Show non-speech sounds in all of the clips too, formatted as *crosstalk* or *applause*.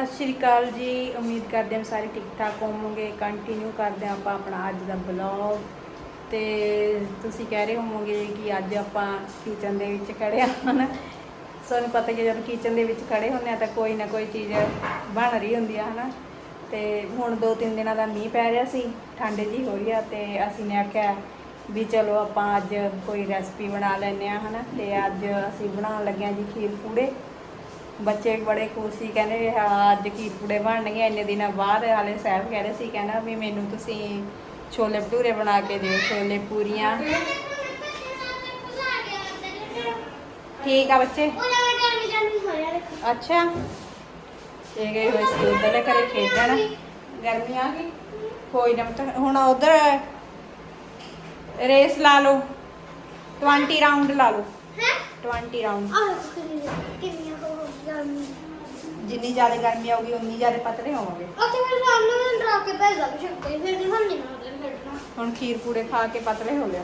ਸਤਿ ਸ਼੍ਰੀ ਅਕਾਲ ਜੀ। ਉਮੀਦ ਕਰਦੇ ਹਾਂ ਸਾਰੇ ਠੀਕ ਠਾਕ ਹੋਵੋਗੇ। ਕੰਟੀਨਿਊ ਕਰਦੇ ਹਾਂ ਆਪਾਂ ਆਪਣਾ ਅੱਜ ਦਾ ਬਲੌਗ ਤੇ ਤੁਸੀਂ ਕਹਿ ਰਹੇ ਹੋਵੋਗੇ ਕਿ ਅੱਜ ਆਪਾਂ ਕਿਚਨ ਦੇ ਵਿੱਚ ਖੜੇ ਹਾਂ ਸਾਨੂੰ ਪਤਾ ਕਿ ਜਦੋਂ ਕਿਚਨ ਦੇ ਵਿੱਚ ਖੜੇ ਹੁੰਦੇ ਆ ਤਾਂ ਕੋਈ ਨਾ ਕੋਈ ਚੀਜ਼ ਬਣ ਰਹੀ ਹੁੰਦੀ ਆ, ਹਨਾ? ਤੇ ਹੁਣ ਦੋ ਤਿੰਨ ਦਿਨਾਂ ਦਾ ਮੀਂਹ ਪੈ ਰਿਹਾ ਸੀ, ਠੰਡ ਜੀ ਹੋ ਰਹੀ ਆ ਤੇ ਅਸੀਂ ਨੇ ਆਖਿਆ ਵੀ ਚਲੋ ਆਪਾਂ ਅੱਜ ਕੋਈ ਰੈਸਪੀ ਬਣਾ ਲੈਂਦੇ ਆ ਹਨਾ? ਤੇ ਅੱਜ ਅਸੀਂ ਬਣਾਉਣ ਲੱਗੇ ਆ ਜੀ ਖੀਰ ਪੂੜੇ। ਬੱਚੇ ਬੜੇ ਖੁਸ਼ ਸੀ ਕਹਿੰਦੇ ਹਾਂ ਅੱਜ ਕੀ ਪੂੜੇ ਬਣਨਗੇ ਇੰਨੇ ਦਿਨਾਂ ਬਾਅਦ ਹਾਲੇ ਸਾਹਿਬ ਕਹਿ ਰਹੇ ਸੀ ਕਹਿੰਦਾ ਵੀ ਮੈਨੂੰ ਤੁਸੀਂ ਛੋਲੇ ਭਟੂਰੇ ਬਣਾ ਕੇ ਦਿਓ ਛੋਲੇ ਪੂਰੀਆਂ। ਠੀਕ ਆ ਬੱਚੇ? ਅੱਛਾ। ਇਹ ਗਏ ਹੋਏ ਸੀ ਉਧਰਲੇ ਘਰੇ ਖੇਡਣ। ਗਰਮੀ ਆ ਗਈ। ਕੋਈ ਨਾ ਪੁੱਤ, ਹੁਣ ਉਧਰ ਰੇਸ ਲਾ ਲਓ। 20 ਰਾਉਂਡ ਲਾ ਲਓ। 20 ਰਾਉਂਡ ਜਿੰਨੀ ਜ਼ਿਆਦਾ ਗਰਮੀ ਆਊਗੀ ਉਨੀ ਜ਼ਿਆਦਾ ਪਤਲੇ ਹੋਵਾਂਗੇ। ਹੁਣ ਖੀਰ ਪੂੜੇ ਖਾ ਕੇ ਪਤਲੇ ਹੋ ਲਿਆ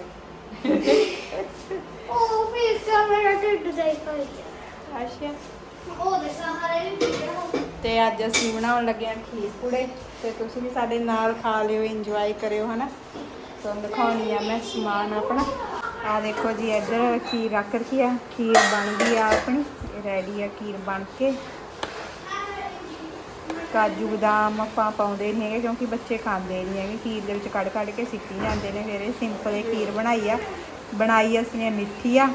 ਅੱਛਾ। ਤੇ ਅੱਜ ਅਸੀਂ ਬਣਾਉਣ ਲੱਗੇ ਹਾਂ ਖੀਰ ਪੂੜੇ ਤੇ ਤੁਸੀਂ ਵੀ ਸਾਡੇ ਨਾਲ ਖਾ ਲਿਓ ਇੰਜੋਏ ਕਰਿਓ ਹਨਾ? ਤੁਹਾਨੂੰ ਦਿਖਾਉਣੀ ਆ ਮੈਂ ਸਮਾਨ ਆਪਣਾ। ਆ ਦੇਖੋ ਜੀ ਇੱਧਰ ਖੀਰ ਰੱਖ ਰੱਖੀ ਆ ਖੀਰ ਬਣ ਗਈ ਆ ਆਪਣੀ ਰੈਡੀ ਆ ਖੀਰ ਬਣ ਕੇ। ਕਾਜੂ ਬਦਾਮ ਆਪਾਂ ਪਾਉਂਦੇ ਨਹੀਂ ਹੈਗੇ ਕਿਉਂਕਿ ਬੱਚੇ ਖਾਂਦੇ ਨਹੀਂ ਹੈਗੇ। ਖੀਰ ਦੇ ਵਿੱਚ ਕੱਢ ਕੱਢ ਕੇ ਸਿੱਟੀ ਜਾਂਦੇ ਨੇ ਫਿਰ ਇਹ ਸਿੰਪਲ ਇਹ ਖੀਰ ਬਣਾਈ ਆ। ਬਣਾਈ ਅਸੀਂ ਨੇ ਮਿੱਠੀ ਆ।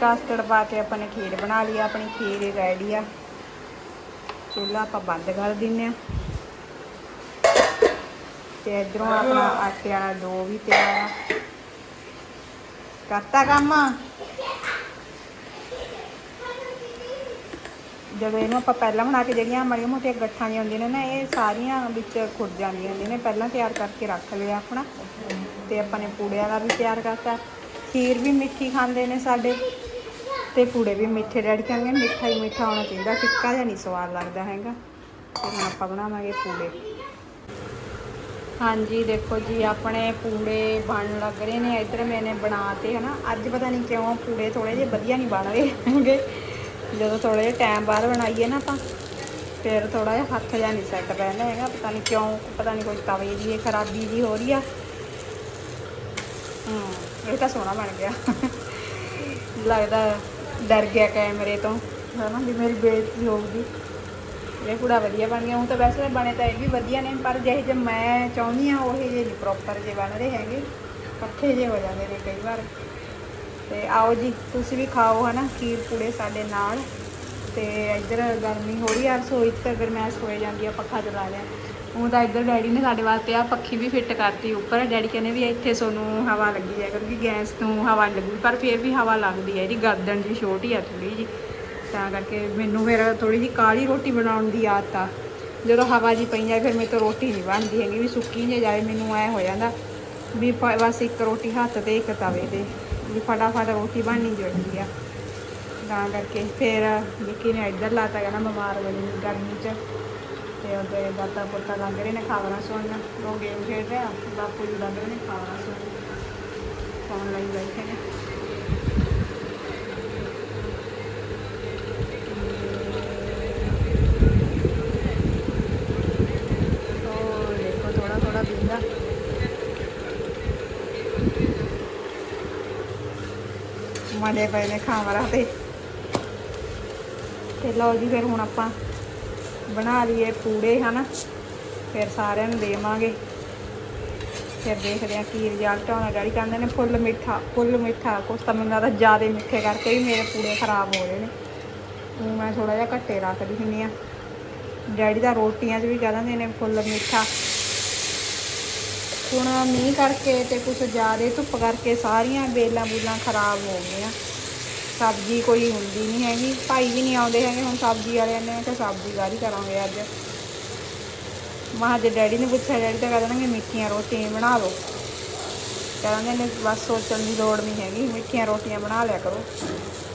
ਕਸਟਰਡ ਪਾ ਕੇ ਆਪਾਂ ਨੇ ਖੀਰ ਬਣਾ ਲਈ ਆਪਣੀ ਖੀਰ ਰੈਡੀ ਆ। ਚੁੱਲ੍ਹਾ ਆਪਾਂ ਬੰਦ ਕਰ ਦਿੰਨੇ ਆ। ਤੇ ਇਧਰੋਂ ਆਪਣਾ ਆਟੇ ਵਾਲਾ ਡੋ ਵੀ ਤਿਆਰ ਆ। ਕਰਤਾ ਕੰਮ? ਜਦੋਂ ਇਹਨੂੰ ਆਪਾਂ ਪਹਿਲਾਂ ਬਣਾ ਕੇ ਜਿਹੜੀਆਂ ਮਾੜੀਆਂ ਮੋਟੀਆਂ ਗੱਠਾਂ ਜਿਹੀਆਂ ਹੁੰਦੀਆਂ ਨੇ ਨਾ, ਇਹ ਸਾਰੀਆਂ ਵਿੱਚ ਖੁਰ ਜਾਂਦੀਆਂ ਹੁੰਦੀਆਂ ਨੇ ਪਹਿਲਾਂ ਤਿਆਰ ਕਰਕੇ ਰੱਖ ਲਿਆ ਆਪਣਾ ਤੇ ਆਪਾਂ ਨੇ ਪੂੜਿਆਂ ਦਾ ਵੀ ਤਿਆਰ ਕਰਤਾ। ਖੀਰ ਵੀ ਮਿੱਠੀ ਖਾਂਦੇ ਨੇ ਸਾਡੇ ਤੇ ਪੂੜੇ ਵੀ ਮਿੱਠੇ ਡੈਡੀ ਕਹਿੰਦੇ ਮਿੱਠਾ ਹੀ ਮਿੱਠਾ ਹੋਣਾ ਚਾਹੀਦਾ, ਫਿੱਕਾ ਜਿਹਾ ਨਹੀਂ ਸਵਾਦ ਲੱਗਦਾ ਹੈਗਾ। ਤੇ ਹੁਣ ਆਪਾਂ ਬਣਾਵਾਂਗੇ ਪੂੜੇ। ਹਾਂਜੀ, ਦੇਖੋ ਜੀ, ਆਪਣੇ ਪੂੜੇ ਬਣਨ ਲੱਗ ਰਹੇ ਨੇ। ਇੱਧਰ ਮੈਨੇ ਬਣਾਤੇ ਹਨਾ, ਅੱਜ ਪਤਾ ਨਹੀਂ ਕਿਉਂ ਪੂੜੇ ਥੋੜੇ ਜਿਹੇ ਵਧੀਆ ਨਹੀਂ ਬਣ ਰਹੇ ਹੈਗੇ। ਜਦੋਂ ਥੋੜੇ ਜਿਹੇ ਟਾਈਮ ਬਾਅਦ ਬਣਾਈਏ ਨਾ ਆਪਾਂ, ਫਿਰ ਥੋੜਾ ਜਿਹਾ ਹੱਥ ਜਿਹਾ ਨਹੀਂ ਸੈੱਟ ਬੈਠਦਾ ਹੈਗਾ, ਪਤਾ ਨਹੀਂ ਕਿਉਂ, ਪਤਾ ਨਹੀਂ ਕੁਝ ਤਵੇ ਦੀ ਖਰਾਬੀ ਜੀ ਹੋ ਰਹੀ ਆ। ਹੂੰ, ਇਹ ਤਾਂ ਸੋਹਣਾ ਬਣ ਗਿਆ। ਲੱਗਦਾ ਡਰ ਗਿਆ ਕੈਮਰੇ ਤੋਂ, ਹਨਾ, ਵੀ ਮੇਰੀ ਬੇਇੱਜ਼ਤੀ ਹੋਊਗੀ ਇਹ ਪੂੜਾ ਵਧੀਆ ਬਣ ਗਿਆ ਹੁਣ ਤਾਂ ਵੈਸੇ ਬਣੇ ਤਾਂ ਇਹ ਵੀ ਵਧੀਆ ਨੇ, ਪਰ ਜਿਹੇ ਜੇ ਮੈਂ ਚਾਹੁੰਦੀ ਆ ਉਹ ਜਿਹੇ ਨਹੀਂ ਪ੍ਰੋਪਰ ਜੇ ਬਣ ਰਹੇ ਹੈਗੇ। ਇਕੱਠੇ ਜੇ ਹੋ ਜਾਂਦੇ ਨੇ ਕਈ ਵਾਰ। ਤੇ ਆਓ ਜੀ, ਤੁਸੀਂ ਵੀ ਖਾਓ ਹਨਾ, ਖੀਰ ਪੂੜੇ ਸਾਡੇ ਨਾਲ। ਤੇ ਇੱਧਰ ਗਰਮੀ ਹੋ ਰਹੀ ਆ, ਰਸੋਈ 'ਚ ਤਾਂ ਗਰਮੈਸ਼ ਹੋਏ ਜਾਂਦੀ ਆ, ਪੱਖਾ ਚਲਾ ਲਿਆ। ਉਹ ਤਾਂ ਇੱਧਰ ਡੈਡੀ ਨੇ ਸਾਡੇ ਵਾਸਤੇ ਆ ਪੱਖੀ ਵੀ ਫਿੱਟ ਕਰਤੀ, ਉੱਪਰ ਡੈਡੀ ਕਹਿੰਦੇ ਵੀ ਇੱਥੇ ਸੋਨੂੰ ਹਵਾ ਲੱਗੀ ਹੈ ਕਿਉਂਕਿ ਗੈਸ ਤੋਂ ਹਵਾ ਨੀ ਲੱਗੂਗੀ ਪਰ ਫਿਰ ਵੀ ਹਵਾ ਲੱਗਦੀ ਹੈ ਇਹਦੀ ਗਰਦਨ ਜੀ ਛੋਟੀ ਆ ਥੋੜੀ ਜੀ ਤਾਂ ਕਰਕੇ ਮੈਨੂੰ ਫਿਰ ਥੋੜੀ ਜੀ ਕਾਲੀ ਰੋਟੀ ਬਣਾਉਣ ਦੀ ਆਦਤ ਆ। ਜਦੋਂ ਹਵਾ ਜੀ ਪਈ ਜਾਏ ਫਿਰ ਮੇਰੇ ਤੋਂ ਰੋਟੀ ਨਹੀਂ ਬਣਦੀ ਹੈਗੀ, ਵੀ ਸੁੱਕੀ ਨਹੀਂ ਜਾਵੇ ਮੈਨੂੰ ਐ ਹੋ ਜਾਂਦਾ ਵੀ ਪ- ਬਸ ਇੱਕ ਰੋਟੀ ਹੱਥ ਤੇ, ਇੱਕ ਤਵੇ ਤੇ। ਵੀ ਫਟਾਫਟ ਰੋਟੀ ਬਣਨੀ ਚਾਹੀਦੀ ਆ। ਤਾਂ ਕਰਕੇ ਫਿਰ ਵਿੱਕੀ ਨੇ ਇੱਧਰ ਲਾਤਾ, ਕਹਿੰਦਾ ਬਿਮਾਰ ਬਣੀ ਨੂੰ ਗਰਮੀ 'ਚ। ਤੇ ਉਹਦੇ ਦਾਤਾ ਪੁੱਤਾਂ ਲੱਗ ਰਹੇ ਨੇ ਖਬਰਾਂ ਸੁਣਨ। ਉਹ ਗੇਮ ਖੇਡ ਰਿਹਾ, ਬਾਪੂ ਜੀ ਲੱਗ ਰਹੇ ਨੇ ਖਬਰਾਂ ਸੁਣਨ। ਫੋਨ ਲਾਈ ਬੈਠੇ ਨੇ ਉਹ ਦੇਖੋ ਥੋੜਾ ਥੋੜਾ ਦਿੰਦਾ ਮੜੇ ਪਏ ਨੇ ਖਾਵਰਾ ਤੇ। ਤੇ ਲਓ ਜੀ, ਫਿਰ ਹੁਣ ਆਪਾਂ ਬਣਾ ਲਈਏ ਪੂੜੇ, ਹਨਾ? ਫਿਰ ਸਾਰਿਆਂ ਨੂੰ ਦੇਵਾਂਗੇ। ਫਿਰ ਦੇਖਦੇ ਆ ਕੀ ਰਿਜ਼ਲਟ ਆਉਣਾ ਡੈਡੀ ਕਹਿੰਦੇ ਨੇ ਫੁੱਲ ਮਿੱਠਾ ਫੁੱਲ ਮਿੱਠਾ। ਕੁਛ ਤਾਂ ਮੈਨੂੰ ਲੱਗਦਾ ਜ਼ਿਆਦਾ ਮਿੱਠੇ ਕਰਕੇ ਵੀ ਮੇਰੇ ਪੂੜੇ ਖਰਾਬ ਹੋ ਰਹੇ ਨੇ। ਉਹ ਮੈਂ ਥੋੜਾ ਜਿਹਾ ਘੱਟੇ ਰੱਖਦੀ ਹੁੰਦੀ ਆ ਡੈਡੀ ਦਾ ਰੋਟੀਆਂ 'ਚ ਵੀ ਕਹਿ ਦਿੰਦੇ ਨੇ ਫੁੱਲ ਮਿੱਠਾ। ਹੁਣ ਮੀਂਹ ਕਰਕੇ ਤੇ ਕੁਛ ਜ਼ਿਆਦਾ ਧੁੱਪ ਕਰਕੇ ਸਾਰੀਆਂ ਬੇਲਾਂ ਬੂਲਾਂ ਖਰਾਬ ਹੋ ਗਈਆਂ। ਸਬਜ਼ੀ ਕੋਈ ਹੁੰਦੀ ਨਹੀਂ ਹੈਗੀ। ਭਾਈ ਵੀ ਨਹੀਂ ਆਉਂਦੇ ਹੈਗੇ। ਹੁਣ ਸਬਜ਼ੀ ਵਾਲਿਆਂ ਨੇ ਕਿ ਸਬਜ਼ੀ ਕਾਹਦੀ ਕਰਾਂਗੇ ਅੱਜ? ਮਾਂ ਜੇ ਡੈਡੀ ਨੇ ਪੁੱਛਿਆ, ਡੈਡੀ ਤਾਂ ਕਹਿ ਦੇਣਗੇ, ਮਿੱਠੀਆਂ ਰੋਟੀਆਂ ਬਣਾ ਲਓ। ਕਹਿੰਦੇ ਨੇ ਬਸ ਸੋਚਣ ਦੀ ਲੋੜ ਨਹੀਂ ਹੈਗੀ। ਮਿੱਠੀਆਂ ਰੋਟੀਆਂ ਬਣਾ ਲਿਆ ਕਰੋ।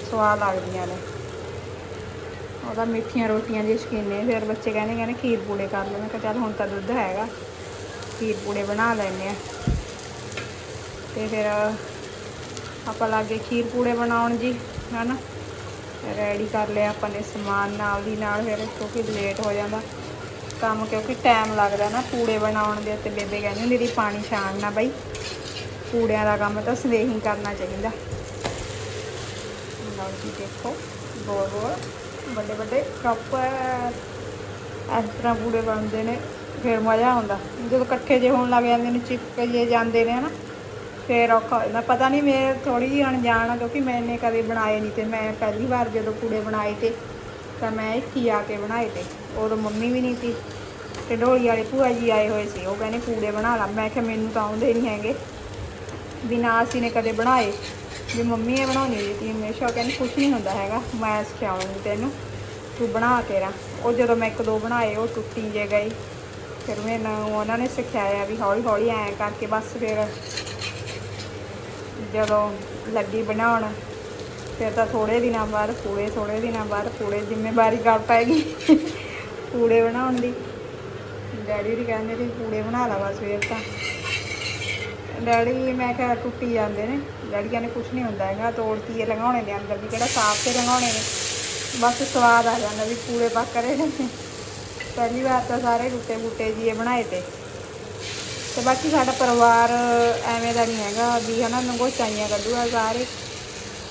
ਸਵਾਦ ਲੱਗਦੀਆਂ ਨੇ। ਉਹਦਾ ਮਿੱਠੀਆਂ ਰੋਟੀਆਂ ਦੀ ਸ਼ੌਕੀਨ ਨੇ ਫਿਰ ਬੱਚੇ ਕਹਿੰਦੇ ਕਹਿੰਦੇ ਖੀਰ ਪੂੜੇ ਕਰ ਲਓ। ਮੈਂ ਚੱਲ ਹੁਣ ਤਾਂ ਦੁੱਧ ਹੈਗਾ। ਖੀਰ ਪੂੜੇ ਬਣਾ ਲੈਂਦੇ ਆ। ਤੇ ਫਿਰ ਆਪਾਂ ਲਾਗੇ ਖੀਰ ਪੂੜੇ ਬਣਾਉਣ ਜੀ, ਹਨਾ? ਰੈਡੀ ਕਰ ਲਿਆ ਆਪਾਂ ਨੇ ਸਮਾਨ ਨਾਲ ਦੀ ਨਾਲ ਫਿਰ, ਕਿਉਂਕਿ ਲੇਟ ਹੋ ਜਾਂਦਾ। ਕੰਮ ਕਿਉਂਕਿ ਟਾਈਮ ਲੱਗਦਾ ਨਾ ਪੂੜੇ ਬਣਾਉਣ ਦੇ ਤੇ ਬੇਬੇ ਕਹਿੰਦੀ ਹੁੰਦੀ ਦੀ ਪਾਣੀ ਛਾਣਨਾ ਬਈ। ਪੂੜਿਆਂ ਦਾ ਕੰਮ ਤਾਂ ਸਵੇਰ ਹੀ ਕਰਨਾ ਚਾਹੀਦਾ। ਲਓ ਜੀ ਦੇਖੋ ਗੋਲ ਗੋਲ ਵੱਡੇ ਵੱਡੇ ਪ੍ਰੋਪਰ ਇਸ ਤਰ੍ਹਾਂ ਪੂੜੇ ਬਣਦੇ ਨੇ। ਫਿਰ ਮਜ਼ਾ ਆਉਂਦਾ। ਜਦੋਂ ਇਕੱਠੇ ਜੇ ਹੋਣ ਲੱਗ ਜਾਂਦੇ ਨੇ, ਚਿਪਕ ਜੇ ਜਾਂਦੇ ਨੇ, ਹਨਾ। ਫਿਰ ਔਖਾ ਹੋ ਪਤਾ ਨਹੀਂ ਮੈਂ ਥੋੜੀ ਜਿਹੀ ਅਣਜਾਣ ਆ, ਕਿਉਂਕਿ ਮੈਨੇ ਕਦੇ ਬਣਾਏ ਨਹੀਂ ਤੇ ਮੈਂ ਪਹਿਲੀ ਵਾਰ ਜਦੋਂ ਪੂੜੇ ਬਣਾਏ ਤੇ, ਤਾਂ ਮੈਂ ਇੱਥੇ ਹੀ ਆ ਕੇ ਬਣਾਏ ਤੇ। ਉਦੋਂ ਮੰਮੀ ਵੀ ਨਹੀਂ ਸੀ ਤੇ ਢੋਲੀ ਵਾਲੇ ਭੂਆ ਜੀ ਆਏ ਹੋਏ ਸੀ। ਉਹ ਕਹਿੰਦੇ ਪੂੜੇ ਬਣਾ ਲਾ। ਮੈਂ ਕਿਹਾ ਮੈਨੂੰ ਤਾਂ ਆਉਂਦੇ ਨਹੀਂ ਹੈਗੇ। ਵੀ ਨਾ ਅਸੀਂ ਨੇ ਕਦੇ ਬਣਾਏ। ਵੀ ਮੰਮੀ ਇਹ ਬਣਾਉਣੀ ਹੋਈ ਸੀ। ਹਮੇਸ਼ਾ ਕਹਿੰਦੀ ਕੁਛ ਨਹੀਂ ਹੁੰਦਾ ਹੈਗਾ। ਮੈਂ ਸਿਖਾਉਂਗੀ ਤੈਨੂੰ। ਤੂੰ ਬਣਾ ਕੇ ਰਾ ਉਹ ਜਦੋਂ ਮੈਂ ਇੱਕ ਦੋ ਬਣਾਏ, ਉਹ ਟੁੱਟੀ ਜੇ ਗਈ ਫਿਰ ਮੈਨੂੰ ਉਹਨਾਂ ਨੇ ਸਿਖਾਇਆ ਵੀ ਹੌਲੀ ਹੌਲੀ ਐਂ ਕਰਕੇ ਬਸ ਫਿਰ ਜਦੋਂ ਲੱਗੀ ਬਣਾਉਣ, ਫਿਰ ਤਾਂ ਥੋੜੇ ਦਿਨਾਂ ਬਾਅਦ ਪੂੜੇ ਥੋੜੇ ਦਿਨਾਂ ਬਾਅਦ ਪੂੜੇ ਜ਼ਿੰਮੇਵਾਰੀ ਕਰ ਪੈਗੀ *laughs* ਪੂੜੇ ਬਣਾਉਣ ਦੀ। ਡੈਡੀ ਵੀ ਕਹਿੰਦੇ ਸੀ ਪੂੜੇ ਬਣਾ ਲਾ ਬਸ ਫਿਰ ਤਾਂ। ਡੈਡੀ ਮੈਂ ਕਿਹਾ ਟੁੱਟੀ ਜਾਂਦੇ ਨੇ, ਡੈਡੀ ਕਹਿੰਦੇ ਕੁਛ ਨਹੀਂ ਹੁੰਦਾ ਹੈਗਾ, ਤੋੜਤੀ ਇਹ ਲਗਾਉਣੇ ਨੇ ਅੰਦਰ ਵੀ, ਕਿਹੜਾ ਸਾਫ਼ ਤੇ ਲਗਾਉਣੇ ਨੇ। ਬਸ ਸਵਾਦ ਆ ਜਾਂਦਾ ਵੀ ਪੂੜੇ ਪੱਕ ਰਹੇ ਨੇ ਪਹਿਲੀ ਵਾਰ ਤਾਂ ਸਾਰੇ ਟੁੱਟੇ ਬੂਟੇ ਜੀ ਬਣਾਏ ਤੇ। ਤੇ ਬਾਕੀ ਸਾਡਾ ਪਰਿਵਾਰ ਐਵੇਂ ਦਾ ਨਹੀਂ ਹੈਗਾ ਵੀ ਹਨਾ ਨਗੋਚਾਈਆਂ ਕੱਢੂਗਾ, ਸਾਰੇ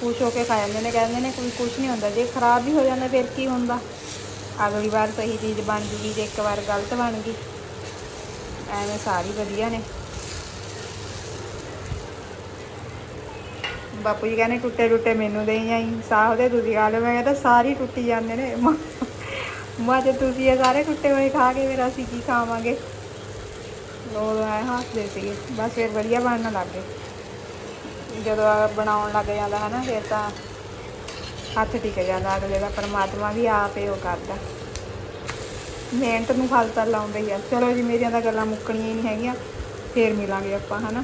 ਖੁਸ਼ ਹੋ ਕੇ ਖਾ ਜਾਂਦੇ ਨੇ, ਕਹਿੰਦੇ ਨੇ ਕੋਈ ਕੁਛ ਨਹੀਂ ਹੁੰਦਾ, ਜੇ ਖਰਾਬ ਵੀ ਹੋ ਜਾਂਦਾ ਫਿਰ ਕੀ ਹੁੰਦਾ? ਅਗਲੀ ਵਾਰ ਸਹੀ ਚੀਜ਼ ਬਣ ਗਈ ਜੇ ਇੱਕ ਵਾਰ ਗਲਤ ਬਣ ਗਈ। ਐਵੇਂ ਸਾਰੀ ਵਧੀਆ ਨੇ। ਬਾਪੂ ਜੀ ਕਹਿੰਦੇ ਟੁੱਟੇ ਟੁੱਟੇ ਮੈਨੂੰ ਦੇਈ ਜਾਈ ਸਾਹ ਦੇ ਤੁਸੀਂ ਖਾ ਲਓ ਮੈਂ ਕਹਿੰਦਾ ਸਾਰੀ ਟੁੱਟੀ ਜਾਂਦੇ ਨੇ। ਮਾਂ, ਜੇ ਤੁਸੀਂ ਇਹ ਸਾਰੇ ਕੁੱਟੇ ਹੋਏ ਖਾ ਕੇ, ਫਿਰ ਅਸੀਂ ਕੀ ਖਾਵਾਂਗੇ? ਲੋਕ ਐ ਹੱਸਦੇ ਸੀਗੇ। ਬਸ ਫਿਰ ਵਧੀਆ ਬਣਨ ਲੱਗ ਗਏ। ਜਦੋਂ ਬਣਾਉਣ ਲੱਗ ਜਾਂਦਾ ਹੈ ਨਾ ਫਿਰ ਤਾਂ ਹੱਥ ਟਿਕ ਜਾਂਦਾ ਅਗਲੇ ਦਾ। ਪਰਮਾਤਮਾ ਵੀ ਆਪੇ ਉਹ ਕਰਦਾ। ਮਿਹਨਤ ਨੂੰ ਫਲ ਤਾਂ ਲਾਉਂਦਾ ਹੀ ਆ। ਚਲੋ ਜੀ ਮੇਰੀਆਂ ਤਾਂ ਗੱਲਾਂ ਮੁੱਕਣੀਆਂ ਹੀ ਨਹੀਂ ਹੈਗੀਆਂ, ਫੇਰ ਮਿਲਾਂਗੇ ਆਪਾਂ, ਹਨਾ?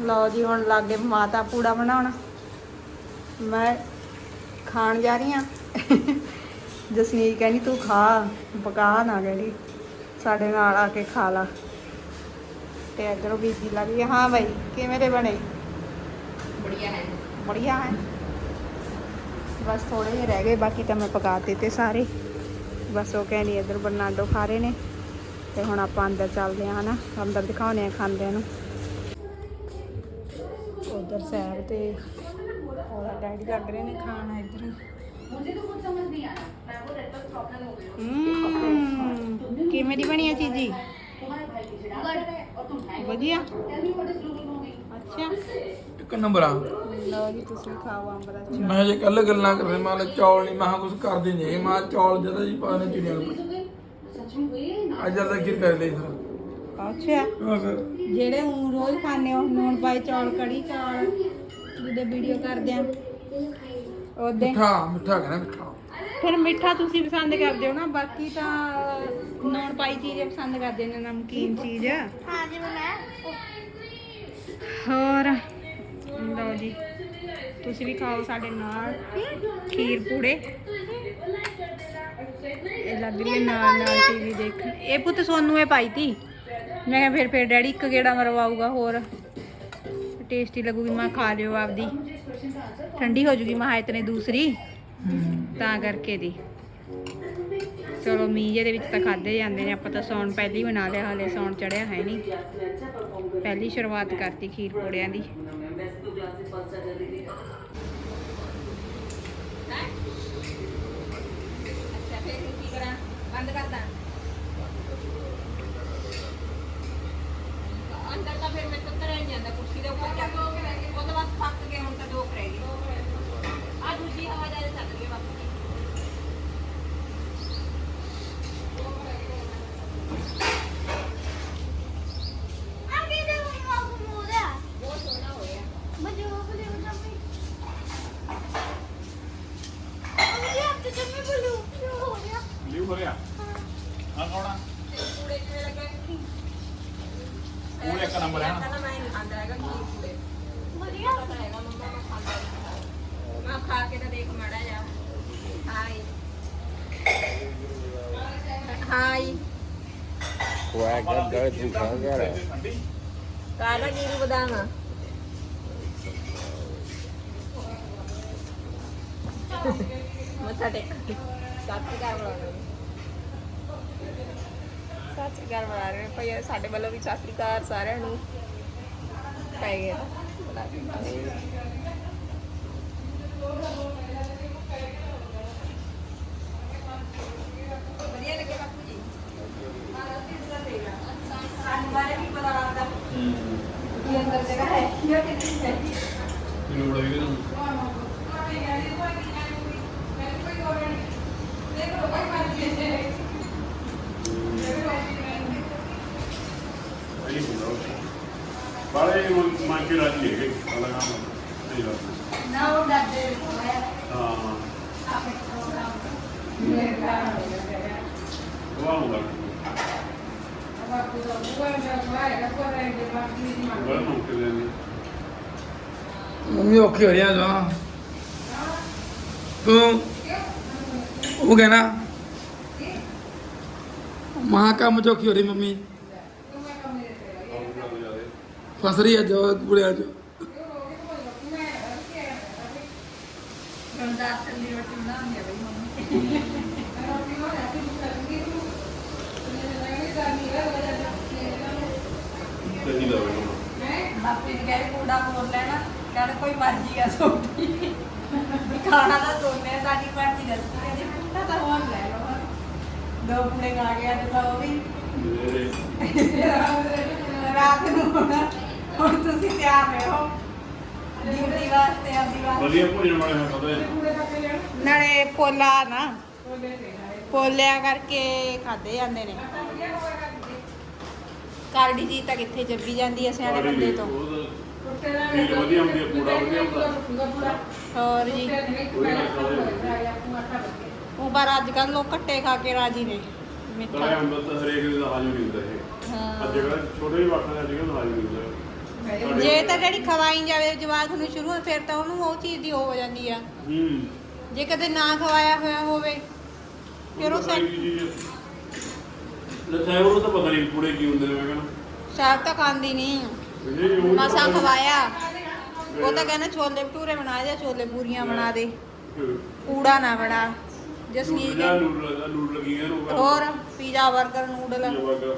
ਲਓ ਜੀ, ਹੁਣ ਲੱਗੇ ਮਾਤਾ ਪੂੜਾ ਬਣਾਉਣਾ। ਮੈਂ ਖਾਣ ਜਾ ਰਹੀ ਆ ਜਸਨੀ ਕਹਿੰਦੀ ਤੂੰ ਖਾ ਪਕਾ ਨਾ ਕਹਿੰਦੀ ਸਾਡੇ ਨਾਲ ਆ ਕੇ ਖਾ ਲਾ। ਤੇ ਇਧਰੋਂ ਬੀਜੀ ਲੱਗ ਗਈ ਹਾਂ ਭਾਈ ਕਿਵੇਂ ਦੇ ਬਣੇ? ਬੜੀਆ ਹੈ। ਬੜੀਆ ਹੈ। ਬਸ ਥੋੜੇ ਜਿਹੇ ਰਹਿ ਗਏ ਬਾਕੀ ਤਾਂ ਮੈਂ ਪਕਾ ਦਿੱਤੇ ਸਾਰੇ। ਬਸ ਉਹ ਕਹਿੰਦੀ ਇਧਰ ਬਰਨਾਡੋ ਖਾ ਰਹੇ ਨੇ। ਤੇ ਹੁਣ ਆਪਾਂ ਅੰਦਰ ਚੱਲਦੇ ਹਾਂ ਨਾ ਅੰਦਰ ਦਿਖਾਉਣੇ ਆ ਖਾਂਦੇ ਨੂੰ। ਉਧਰ ਸਾਹਿਬ ਤੇ ਔਰ ਡੈਡੀ ਲੱਗ ਰਹੇ ਨੇ ਖਾਣਾ ਇਧਰ। मुझे तो कुछ समझ नहीं आया मैं वो रेड बस प्रॉब्लम हो गई ਹਮ, ਕਿਵੇਂ ਦੀ ਬਣੀ ਆ ਚੀਜ਼ੀ तुम्हारे भाई पीछे डांस कर रहे हैं और तुम हैंग ਵਧੀਆ tell me what is losing movie ਅੱਛਾ ਇੱਕ ਨੰਬਰ ਆ ਲਓ ਜੀ ਤੁਸੀਂ ਖਾਓ ਅੰਬ ਦਾ ਚਾਰ। ਮੈਂ ਜੇ ਕੱਲ ਗੱਲਾਂ ਕਰ ਰਹੇ ਮਾਲ ਚੌਲ ਨਹੀਂ ਮੈਂ ਕੁਝ ਕਰਦੇ ਨਹੀਂ ਮੈਂ ਚੌਲ ਜਦਾ ਜੀ ਪਾਣੇ ਚਿੜੀਆਂ ਨੂੰ सच में हुई है ना ਅੱਜ ਜਦ ਖੀਰ ਕਰ ਲਈ ਸਰ ਅੱਛਾ ਹਾਂ ਸਰ ਜਿਹੜੇ ਊਂ ਰੋਜ਼ ਖਾਂਦੇ ਹੋ ਨੂਣ ਪਾਈ ਚੌਲ ਕੜੀ ਚੌਲ ਜਿਹਦੇ ਵੀਡੀਓ ਕਰਦੇ ਆ ਉਹਦੇ। ਮਿੱਠਾ ਮਿੱਠਾ ਕਹਿੰਦਾ ਮਿੱਠਾ। ਫਿਰ ਮਿੱਠਾ ਤੁਸੀਂ ਪਸੰਦ ਕਰਦੇ ਹੋ ਨਾ ਬਾਕੀ ਤਾਂ ਨੂਣ ਪਾਈ ਚੀਜ਼ ਪਸੰਦ ਕਰਦੇ ਨੇ ਨਮਕੀਨ ਚੀਜ਼। ਹਾਂ ਜਿਵੇਂ ਮੈਂ। ਹੋਰ? ਲਓ ਜੀ ਤੁਸੀਂ ਵੀ ਖਾਓ ਸਾਡੇ ਨਾਲ ਖੀਰ ਪੂੜੇ। ਇਹ ਲੱਗ ਰਹੀ ਹੈ ਨਾਲ ਨਾਲ ਟੀਵੀ ਦੇਖਣ। ਇਹ ਪੁੱਤ ਸੋਨੂੰ ਇਹ ਪਾਈ ਤੀ। ਮੈਂ ਕਿਹਾ ਫਿਰ ਫਿਰ ਡੈਡੀ ਇੱਕ ਗੇੜਾ ਮਰਵਾਊਗਾ ਹੋਰ। ਟੇਸਟੀ ਲੱਗੂਗੀ ਮੈਂ ਖਾ ਲਿਓ ਆਪਦੀ। ਠੰਡੀ ਹੋ ਜੂਗੀ ਮਹਾਇਤ ਨੇ ਦੂਸਰੀ। ਤਾਂ ਕਰਕੇ ਦੀ। ਚਲੋ, ਮੀਂਹ ਦੇ ਵਿੱਚ ਤਾਂ ਖਾਦੇ ਜਾਂਦੇ ਨੇ, ਆਪਾਂ ਤਾਂ ਸੌਣ ਪਹਿਲੀ ਬਣਾ ਲਿਆ, ਹਾਲੇ ਸੌਣ ਚੜਿਆ ਹੈ ਨਹੀਂ। ਪਹਿਲੀ ਸ਼ੁਰੂਆਤ ਕਰਤੀ ਖੀਰ ਪੋੜਿਆਂ ਦੀ। ਅੱਛਾ, ਫੇਰ ਕੀ ਕਰਾਂ? ਬੰਦ ਕਰਦਾ ਕਹਿੰਦਾ ਮੈਂ ਨਹੀਂ ਖਾਂਦਾ ਹੈਗਾ ਖੀਰ ਕੂੜੇ ਵਧੀਆ। ਹੈਗਾ ਮੰਮਾ ਮੈਂ ਖਾਂਦਾ ਨਹੀਂ ਮੈਂ ਖਾ ਕੇ ਤਾਂ ਦੇਖ ਮੜਾ ਜਾ ਹਾਈ ਹਾਈ Quack, that goes through Calgary. ਠੰਡੀ। ਕਾਲਾ ਜੀਰੂ ਬਦਾਮ ਮੱਥਾ ਟੇਕ ਸਤਿ ਸ਼੍ਰੀ ਅਕਾਲ। ਬੁਲਾ ਰਹੇ ਸਤਿ ਸ਼੍ਰੀ ਅਕਾਲ ਬੁਲਾ ਰਹੇ ਭਈਆ ਸਾਡੇ ਵੱਲੋਂ ਵੀ ਸਤਿ ਸ਼੍ਰੀ ਅਕਾਲ ਸਾਰਿਆਂ ਨੂੰ। ਪੈ ਗਿਆ ਬੁਲਾ ਕੇ ਵਧੀਆ ਲੱਗੇ ਬਾਪੂ ਜੀ ਸਾਨੂੰ ਬਾਰੇ ਵੀ ਪਤਾ ਲੱਗਦਾ ਕਿ ਅੰਦਰ ਜਗ੍ਹਾ ਹੈ ਕਿ ਨਹੀਂ ਹੈ ਲੋੜ ਹੈ ਵੀ ਤੁਹਾਨੂੰ ਇਹ ਹੁੰਦਾ ਬਾਲੇ ਮੰਨ ਕੇ ਰਾਜੀ ਹੈਗੇ ਅਲੱਗ ਨਹੀਂ ਲੱਗਦਾ ਨਾ ਉਹ ਡਰਦੇ ਹੋਇਆ ਹਾਂ ਉਹ ਆਉਂਦਾ ਬੜਾ ਮੁੱਕ ਲੈਂਦੇ ਮੰਮੀ ਔਖੀ ਹੋ ਰਹੀ ਆ ਜਾ ਤੂੰ ਉਹ ਕਹਿਣਾ, ਮਾਂ ਕੰਮ ਚੌਖੀ ਹੋ ਰਹੀ ਮੰਮੀ। ਫਸ ਰਹੀ ਆ ਜੋ ਬੁੜਿਆ ਚ ਤੇ ਨਹੀਂ ਲਵੇ ਬਾਪੇ ਨੇ ਕਹਿ ਕੂੜਾ ਮੋੜ ਲੈਣਾ। ਕਹਿੰਦਾ ਕੋਈ ਮਰਜ਼ੀ ਆ ਸੋਟੀ ਖਾਣਾ ਤਾਂ ਦੋਨੇ ਸਾਡੀ ਮਰਜ਼ੀ ਦੱਸਦੀ ਹੈ ਜੇ ਕੂੜਾ ਤਾਂ ਹੋਰ ਲੈ ਲਓ। ਦੋ ਕੂੜੇ ਖਾ ਗਿਆ ਤੇ ਤਾਂ ਉਹ ਵੀ ਮੇਰੇ ਰਾਤ ਨੂੰ ਹੁਣ ਹੁਣ ਤੁਸੀਂ ਤਿਆਰ ਰਹੋ। ਡਿਊਟੀ ਵਾਸਤੇ ਆਪਦੀ ਵਾਸਤੇ। ਵਧੀਆ ਭੋਜਨ ਵਾਲੇ ਹਾਂ ਪਤਾ ਹੈ। ਨਾਲੇ ਪੋਲਾ ਨਾ। ਪੋਲਿਆ ਕਰਕੇ ਖਾਦੇ ਜਾਂਦੇ ਨੇ। ਕਰੜੀ ਜੀ ਤਾਂ ਕਿੱਥੇ ਜੱਬੀ ਜਾਂਦੀ ਐ ਸਿਆਣੇ ਬੰਦੇ ਤੋਂ। ਖੀਰ ਵਧੀਆ ਹੁੰਦੀ ਹੈ ਪੂੜਾ ਵਧੀਆ ਹੁੰਦਾ। ਹੋਰ ਜੀ। ਉਹਦੇ ਨਾਲ ਖਾਦੇ ਉਹ ਪਰ ਅੱਜ ਕੱਲ ਲੋਕ ਕੱਟੇ ਖਾ ਕੇ ਰਾਜੀ ਨੇ ਮਿੱਠਾ। ਅੰਦਰ ਤਾਂ ਹਰੇਕ ਦੇ ਹਾਜ਼ਰ ਨਹੀਂ ਹੁੰਦਾ ਇਹ। ਹਾਂ। ਅੱਜ ਕੱਲ੍ਹ ਛੋਟੇ ਜਿਹੇ ਵਾਕਾਂ ਦਾ ਅੱਜ ਕੱਲ੍ਹ ਹਾਜ਼ਰ ਨਹੀਂ ਹੁੰਦਾ ਜੇ ਤਾਂ ਜਿਹੜੀ ਖਵਾਈ ਜਾਵੇ ਜਵਾਕ ਨੂੰ ਸ਼ੁਰੂ ਫਿਰ ਤਾਂ ਉਹਨੂੰ ਉਹ ਚੀਜ਼ ਦੀ ਉਹ ਹੋ ਜਾਂਦੀ ਆ। ਹੂੰ। ਜੇ ਕਦੇ ਨਾ ਖਵਾਇਆ ਹੋਇਆ ਹੋਵੇ ਫਿਰ ਉਹ ਸੈੱਟ ਲੱਥਾ ਉਹਨੂੰ ਤਾਂ ਪਤਾ ਨਹੀਂ ਪੂੜੇ ਕੀ ਹੁੰਦੇ ਨੇ ਮੈਂ ਕਹਿੰਦਾ। ਸਾਬ ਤਾਂ ਖਾਂਦੀ ਨਹੀਂ ਇਹ ਉਹੀ ਮਸਾਂ ਪਤਾ ਨੀ। ਖਵਾਇਆ। ਉਹ ਤਾਂ ਕਹਿੰਦਾ ਛੋਲੇ ਭਟੂਰੇ ਬਣਾ ਦੇ ਛੋਲੇ ਪੂਰੀਆਂ ਬਣਾ ਦੇ। ਹੂੰ। ਕੂੜਾ ਨਾ ਬਣਾ। ਜਸਨੀਤ ਨੂਡਲ ਜਾਂ ਨੂਡਲ ਨੂਡਲ ਲੱਗੀ ਹੈ ਨੂੰ ਹੋਰ ਪੀਜ਼ਾ 버ਗਰ ਨੂਡਲ ਨੂਡਲ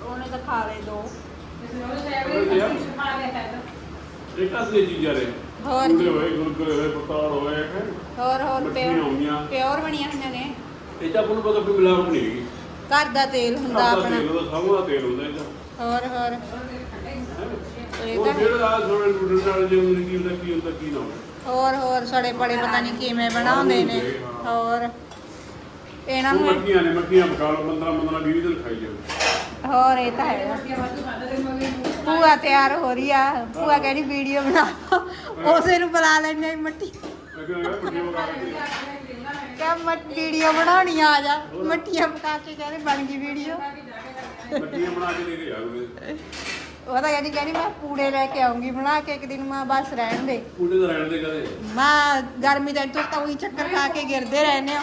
ਉਹਨੇ ਤਾਂ ਖਾ ਲਏ ਦੋ। ਇੱਕ ਅਸਲੀ ਚੀਜ਼ਾਂ ਨੇ। ਹੋਰ ਕੁਲਚੇ ਜੀ ਹੋਏ ਗੁਰਗੁਰੇ ਹੋਏ ਪਤਾਲ ਹੋਏ ਹੈਂ। ਹੋਰ ਹੋਰ ਮੱਠੀਆਂ ਪਿਓਰ ਹੋਈਆਂ ਪਿਓਰ ਬਣੀਆਂ ਹੋਈਆਂ ਨੇ। ਇਹ ਤਾਂ ਆਪਾਂ ਨੂੰ ਪਤਾ ਕੋਈ ਮਿਲਾਵਟ ਨਹੀਂ ਹੈਗੀ। ਘਰ ਦਾ ਤੇਲ ਹੁੰਦਾ ਆਪਣਾ। ਆਪਣਾ ਦਾ ਤੇਲ ਹੁੰਦਾ ਇਹਦਾ ਹੋਰ ਹੋਰ। ਇਹ ਉਹ ਤਾਂ ਜਿਹੜਾ ਆ ਥੋੜੇ ਨੂਡਲ ਨਾਲ ਜੇ ਉਹਨਾਂ ਕੀ ਹੁੰਦਾ ਕੀ ਹੁੰਦਾ ਕੀ ਨਾ ਹੁੰਦਾ। ਹੋਰ ਹੋਰ ਸੜੇ ਪੜੇ ਪਤਾ ਨਹੀਂ ਕਿਵੇਂ ਬਣਾਉਂਦੇ ਨੇ। ਹੋਰ। ਇਹਨਾਂ ਉਹ ਨੂੰ ਮੱਖੀਆਂ ਨੇ ਮੱਖੀਆਂ ਪਕਾ ਲਓ 15 15 20 ਦਿਨ ਖਾਈ ਜਾਓ। ਹੋਰ ਇਹ ਤਾਂ ਹੈ ਭੂਆ ਤਿਆਰ ਹੋ ਰਹੀ ਆ। ਭੂਆ ਕਹਿੰਦੀ ਵੀਡੀਓ ਬਣਾ ਉਸੇ ਨੂੰ ਬੁਲਾ ਲੈਣੇ ਮੱਟੀ ਮੈਂ ਕਹਿੰਦਾ ਵੱਡੀ ਪਕਾ ਕੇ ਕਹ ਮੱਟ ਵੀਡੀਓ ਬਣਾਉਣੀ ਆ ਜਾ। ਮੱਠੀਆਂ ਪਕਾ ਕੇ ਕਹਿੰਦੇ ਬਣ ਗਈ ਵੀਡੀਓ। ਮੱਖੀਆਂ ਬਣਾ ਕੇ ਦੇ ਕੇ ਜਾਓਗੇ ਉਹ ਤਾਂ ਕਹਿੰਦੀ ਕਹਿੰਦੀ ਮੈਂ ਪੂੜੇ ਲੈ ਕੇ ਆਉਂਗੀ ਬਣਾ ਕੇ ਇੱਕ ਦਿਨ ਮੈਂ ਬਸ ਰਹਿਣ ਦੇ। ਪੂੜੇ ਤਾਂ ਰਹਿਣ ਦੇ ਕਦੇ ਮੈਂ ਗਰਮੀ ਦੇ ਤੋਂ ਤਾਂ ਉਹੀ ਚੱਕਰ ਖਾ ਕੇ ਗਿਰਦੇ ਰਹਿੰਦੇ ਆ।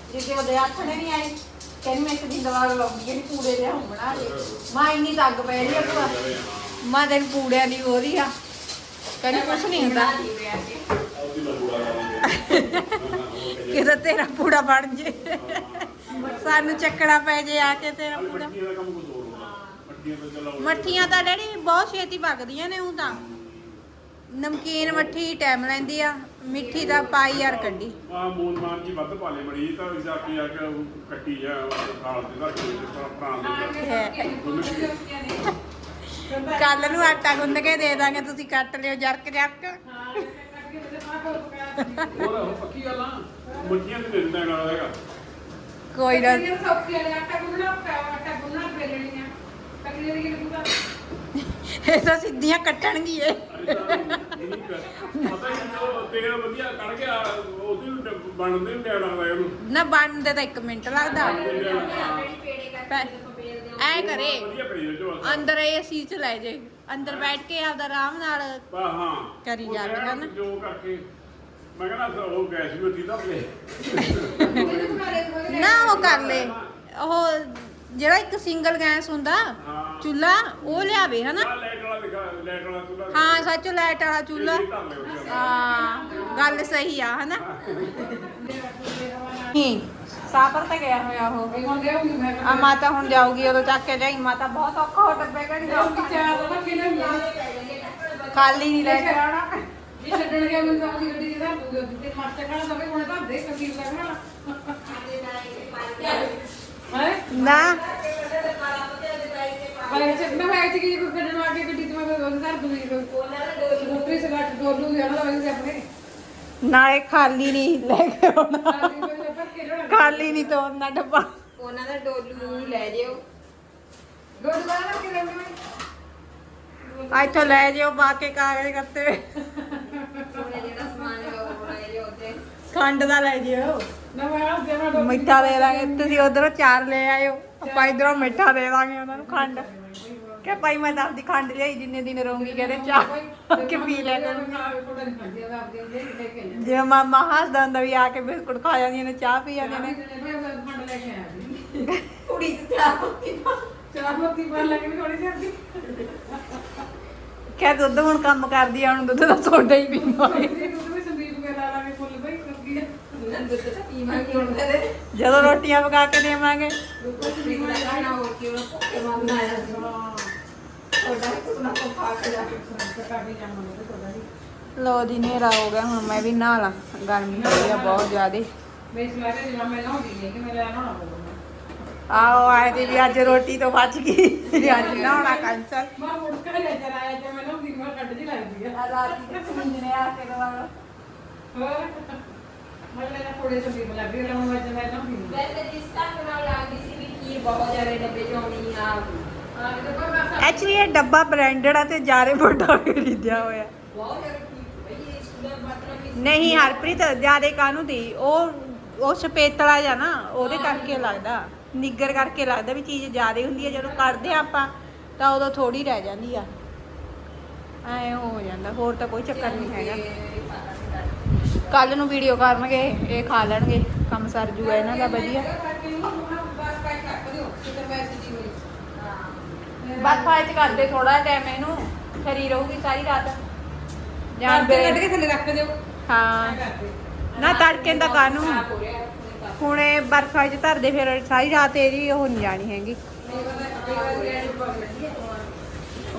ਜਿੱਦੇ ਉਹਦੇ ਆਥਣੇ ਨਹੀਂ ਆਈ ਕਹਿੰਦੀ ਮੈਂ ਇੱਕ ਦਿਨ ਦਵਾ ਲਾਉਂਗੀ ਜਿਹੜੀ ਪੂੜੇ ਦੇ ਹੁਣ ਬਣਾ ਦੇ। ਮਾਂ ਇੰਨੀ ਤੱਗ ਪੈ ਰਹੀ ਆ ਭੂਆ। ਮਾਂ ਤੈਨੂੰ ਪੂੜਿਆਂ ਦੀ ਹੋ ਰਹੀ ਆ। ਕਹਿੰਦੀ ਕੁਛ ਨਹੀਂ ਹੁੰਦਾ। ਆਪਦੀ ਤੇਰਾ ਪੂੜਾ ਬਣ ਜੇ। ਸਾਨੂੰ ਚੱਕਣਾ ਪੈ ਜੇ ਆ ਕੇ ਤੇਰਾ ਪੂੜਾ। ਮੱਠੀਆਂ ਤਾਂ ਡੈਡੀ ਬਹੁਤ ਛੇਤੀ ਪੱਕਦੀਆਂ ਨੇ, ਉਹ ਤਾਂ। ਨਮਕੀਨ ਮੱਠੀ ਟਾਈਮ ਲੈਂਦੀ ਆ। ਮਿੱਠੀ ਦਾ ਪਾਈ ਯਾਰ ਕੱਢੀ। ਆ ਮੂਨ ਮਾਨ ਜੀ ਵੱਧ ਪਾਲੇ ਬੜੀ ਤਾਂ ਜਾ ਕੇ ਆ ਕੇ ਉਹ ਕੱਟੀ ਆ ਖਾਲ ਦੇ ਧਰ ਕੇ ਪ੍ਰਾਣ ਦੇ ਕੇ ਕੱਲ ਨੂੰ। ਆਟਾ ਗੁੰਨ ਕੇ ਦੇ ਦਾਂਗੇ ਤੁਸੀਂ ਕੱਟ ਲਿਓ ਜਰਕ ਜਰਕ। ਹੋਰ ਉਹ ਪੱਕੀ ਗੱਲ ਆ ਮੱਖੀਆਂ ਤੇ ਦਿੰਦਾ ਨਾਲ ਹੈਗਾ। ਕੋਈ ਨਾ। ਇਹ ਤਾਂ ਸਿੱਧੀਆਂ ਕੱਟਣਗੀ ਇਹ ਪਤਾ ਹੀ ਜਦੋਂ ਤੇਲ ਵਧੀਆ ਕੱਢ ਗਿਆ ਉਹਦੀ ਵੀ ਡ- ਬਣਦੇ ਵੀ ਟਾਈਮ ਲੱਗਦਾ ਇਹਨੂੰ ਨਾ ਬਣਦੇ ਤਾਂ 1 ਮਿੰਟ ਲੱਗਦਾ। ਐ ਕਰੇ ਵਧੀਆ ਪਈ ਜੋ ਅੰਦਰ ਏਸੀ ਚ ਲੈ ਜੇ। ਅੰਦਰ ਬੈਠ ਕੇ ਆਪਦਾ ਆਰਾਮ ਨਾਲ ਬਾ ਹਾਂ ਕਰੀ ਉਹ ਜਾਵੇਗਾ ਕਹਿਣਾ ਨਾ। ਜੋ ਕਰਕੇ ਮੈਂ ਕਹਿੰਦਾ ਉਹ ਗੈਸ ਵੀ ਉੱਤੀ ਤਾਂ ਪਏ ਨਾ ਉਹ ਕਰ ਲੈ। ਉਹ ਜਿਹੜਾ ਇੱਕ ਸਿੰਗਲ ਗੈਸ ਹੁੰਦਾ ਹਾਂ। ਚੁੱਲਾ ਉਹ ਲਿਆਵੇ ਹਨਾ? ਵਾਲਾ ਦਿਖਾ ਵਾਲਾ ਹਾਂ ਸੱਚ ਲਾਈਟ ਵਾਲਾ ਚੁੱਲਾ ਇਹ ਧਰ ਲਿਓ ਜੀ। ਹਾਂ ਗੱਲ ਸਹੀ ਆ ਹਨਾ? ਨਹੀਂ ਸਾਪਰ ਤਾਂ ਗਿਆ ਹੋਇਆ ਉਹ। ਆ ਮਾਤਾ ਹੁਣ ਜਾਊਗੀ ਉਦੋਂ ਚੱਕ ਕੇ ਜਾਈ। ਮਾਤਾ ਬਹੁਤ ਔਖਾ ਹੋ ਡੱਬੇ ਕੜੀ ਖਾਲੀ ਨਹੀਂ ਲੈ ਕੇ ਆਉਣਾ ਨਾ। ਨਾਲੇ ਖਾਲੀ ਨਹੀਂ ਲੈ ਕੇ ਆਉਣਾ। ਖਾਲੀ ਨਹੀਂ ਤੋੜਨਾ ਡੱਬਾ। ਉਹਨਾਂ ਦਾ ਡੋਲੂ ਲੈ ਜਿਓ। ਇੱਥੋਂ ਲੈ ਜਿਓ ਬਾਕੀ ਕਾਗਜ਼ ਕੱਤੇ। ਉਹਨੇ ਜਿਹੜਾ ਸਮਾਨ ਹੈ ਉਹ ਲੈ ਜਿਓ ਤੇ ਖੰਡ ਦਾ ਲੈ ਜਿਓ। ਮਿੱਠਾ ਦੇ ਦਾਂਗੇ। ਤੁਸੀਂ ਉਧਰੋਂ ਚਾਰ ਲੈ ਆਇਓ। ਆਪਾਂ ਇਧਰੋਂ ਮਿੱਠਾ ਦੇ ਦਾਂਗੇ ਉਹਨਾਂ ਨੂੰ ਖੰਡ। ਕਿ ਭਾਈ ਮੈਂ ਤਾਂ ਆਪਦੀ ਖੰਡ ਲਿਆਈ ਜਿੰਨੇ ਦਿਨ ਰਹੂੰਗੀ ਕਹਿੰਦੇ ਚਾਹ ਕਿ ਪੀ ਲੈ ਕਰੂੰਗੀ ਜਿਵੇਂ ਮਾਮਾ ਹੱਸਦਾ ਹੁੰਦਾ ਵੀ ਆ ਕੇ ਬਿਸਕੁਟ ਖਾ ਜਾਂਦੀਆਂ ਨੇ ਚਾਹ ਪੀ ਜਾਂਦੀਆਂ ਨੇ। ਕੁੜੀ ਤੇ ਚਾਹ ਕਹਿ ਦੁੱਧ ਹੁਣ ਕੰਮ ਕਰਦੀ ਆ ਹੁਣ ਦੁੱਧ ਦਾ ਸੋਡਾ ਹੀ ਪੀਵਾਂਗੇ ਦੁੱਧ ਤਾਂ ਪੀਵਾਂਗੇ ਹੁਣ ਤੇ ਜਦੋਂ ਰੋਟੀਆਂ ਪਕਾ ਕੇ ਦੇਵਾਂਗੇ। ਕੁੜੀ ਦਾ ਖਾਣਾ ਹੋ ਕੇ ਉਹ ਭੁੱਖੇ ਮੰਗਣਾ ਆਇਆ ਸੀ ਉਹਦਾ ਕੁਝ ਨਾ ਕੋ ਖਾ ਕੇ ਜਾ ਲੋ ਜੀ ਹਨੇਰਾ ਹੋ ਗਿਆ ਹੁਣ ਮੈਂ ਵੀ ਨਹਾ ਲਾਂ। ਗਰਮੀ ਹੋ ਰਹੀ ਆ ਬਹੁਤ ਜ਼ਿਆਦੇ। ਆਓ ਆਏ ਤੇ ਵੀ ਅੱਜ ਰੋਟੀ ਤੋਂ ਬਚ ਗਈ। ਵੀ ਅੱਜ ਨਹਾਉਣਾ ਕੈਂਸਲ ਆ। ਰਾਤ ਦੇ ਸੁਣਨੇ ਆ ਕੇ ਰਵਾਣਾ ਵੈਸੇ ਜਿਸ ਤੱਕ ਨਾਲ ਲੱਗਦੀ ਸੀ ਵੀ ਖੀਰ ਬਹੁਤ ਜ਼ਿਆਦਾ ਡੱਬੇ ਚ ਆਉਣੀ ਆ। ਐਕਚੁਅਲੀ ਇਹ ਡੱਬਾ ਬ੍ਰਾਂਡਡ ਆ ਤੇ ਜਾਰੇ ਵੱਡਾ ਖਰੀਦਿਆ ਹੋਇਆ। ਬਹੁਤ ਜ਼ਿਆਦਾ ਨਹੀਂ ਹਰਪ੍ਰੀਤ ਜਿਆਦੇ ਕਾਹਨੂੰ ਦੀ ਉਹ ਉਹ ਸਪੇਤਲਾ ਜਾਂ ਨਾ ਉਹਦੇ ਕਰਕੇ ਲੱਗਦਾ। ਨਿੱਗਰ ਕਰਕੇ ਲੱਗਦਾ ਵੀ ਚੀਜ਼ ਜਿਆਦੇ ਹੁੰਦੀ ਹੈ ਜਦੋਂ ਕੱਢਦੇ ਆ ਆਪਾਂ ਤਾਂ ਉਦੋਂ ਥੋੜੀ ਰਹਿ ਜਾਂਦੀ ਆ। ਐ ਹੋ ਜਾਂਦਾ ਹੋਰ ਤਾਂ ਕੋਈ ਚੱਕਰ ਨਹੀਂ ਹੈਗਾ। ਕੱਲ ਨੂੰ ਵੀਡੀਓ ਕਰਨਗੇ ਇਹ ਖਾ ਲੈਣਗੇ ਕੰਮ ਸਰ ਜੂਗਾ ਇਹਨਾਂ ਦਾ ਵਧੀਆ। ਬਸ ਫਾਇਦ ਕਰਦੇ ਥੋੜਾ ਟਾਈਮ ਇਹਨੂੰ ਖਰੀ ਰਹੂਗੀ ਸਾਰੀ ਰਾਤ। ਜਾਨ ਬੇ ਥੱਲੇ ਰੱਖ ਦਿਓ। ਹਾਂ। ਨਾ ਤੜਕੇ ਦਾ ਕਾਨੂੰ ਹੁਣੇ ਬਰਫਾਂ 'ਚ ਧਰਦੇ ਫਿਰ ਸਾਰੀ ਰਾਤ ਇਹਦੀ ਉਹ ਨਹੀਂ ਜਾਣੀ ਹੈਗੀ।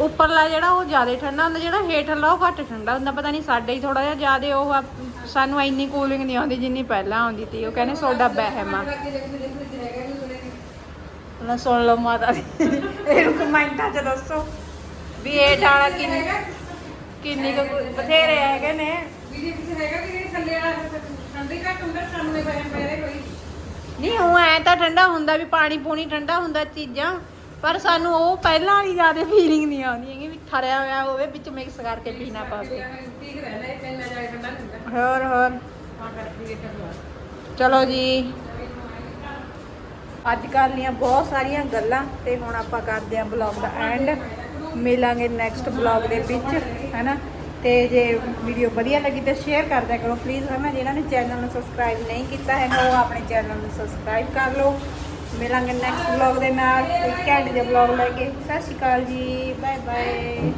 ਉੱਪਰਲਾ ਜਿਹੜਾ ਉਹ ਜ਼ਿਆਦਾ ਠੰਡਾ ਹੁੰਦਾ ਜਿਹੜਾ ਹੇਠਲਾ ਉਹ ਘੱਟ ਠੰਡਾ ਹੁੰਦਾ ਪਤਾ ਨਹੀਂ ਸਾਡੇ ਹੀ ਥੋੜਾ ਜਿਹਾ ਜ਼ਿਆਦਾ ਉਹ ਸਾਨੂੰ ਇੰਨੀ ਕੂਲਿੰਗ ਨਹੀਂ ਆਉਂਦੀ ਜਿੰਨੀ ਪਹਿਲਾਂ ਆਉਂਦੀ ਸੀ ਉਹ ਕਹਿੰਦੇ ਸੋਡਾ ਬਹਿਮ ਆ। ਨਾ ਸੁਣ ਲਓ ਮਾਤਾ ਦੀ ਇਹਨੂੰ ਕਮੈਂਟਾਂ 'ਚ ਦੱਸੋ ਵੀ ਇਹ ਡਾਲਾ ਕਿੰਨੀ ਕਿੰਨੀ ਕੁ ਬਥੇਰੇ ਹੈਗੇ ਨੇ। ਨਹੀਂ? ਉਹ ਐ ਤਾਂ ਠੰਡਾ ਹੁੰਦਾ ਵੀ ਪਾਣੀ ਪੂਣੀ ਠੰਡਾ ਹੁੰਦਾ ਚੀਜ਼ਾਂ ਪਰ ਸਾਨੂੰ ਉਹ ਪਹਿਲਾਂ ਵਾਲੀ ਜ਼ਿਆਦਾ ਫੀਲਿੰਗ ਨਹੀਂ ਆਉਂਦੀ ਹੈਗੀ ਵੀ ਠਰਿਆ ਹੋਇਆ ਹੋਵੇ ਵਿੱਚ ਮਿਕਸ ਕਰਕੇ ਪੀਣਾ ਪਵੇ ਹੋਰ ਹੋਰ। ਚਲੋ ਜੀ। ਅੱਜ ਕਰ ਲੀਆਂ ਬਹੁਤ ਸਾਰੀਆਂ ਗੱਲਾਂ ਤੇ ਹੁਣ ਆਪਾਂ ਕਰਦੇ ਆਂ ਬਲੌਗ ਦਾ ਐਂਡ ਮਿਲਾਂਗੇ ਨੈਕਸਟ ਬਲੌਗ ਦੇ ਵਿੱਚ, ਹੈਨਾ? ਤੇ ਜੇ ਵੀਡੀਓ ਵਧੀਆ ਲੱਗੀ ਤਾਂ ਸ਼ੇਅਰ ਕਰਦਿਆ ਕਰੋ। ਪਲੀਜ਼ ਹੈ ਨਾ ਜਿਹਨਾਂ ਨੇ ਚੈਨਲ ਨੂੰ ਸਬਸਕ੍ਰਾਈਬ ਨਹੀਂ ਕੀਤਾ ਹੈਗਾ, ਉਹ ਆਪਣੇ ਚੈਨਲ ਨੂੰ ਸਬਸਕ੍ਰਾਈਬ ਕਰ ਲਓ। ਮਿਲਾਂਗੇ ਨੈਕਸਟ ਬਲੌਗ ਦੇ ਨਾਲ, ਇੱਕ ਘੰਟੇ ਦੇ ਬਲੌਗ ਲੈ ਕੇ। ਸਤਿ ਸ਼੍ਰੀ ਅਕਾਲ ਜੀ। Bye bye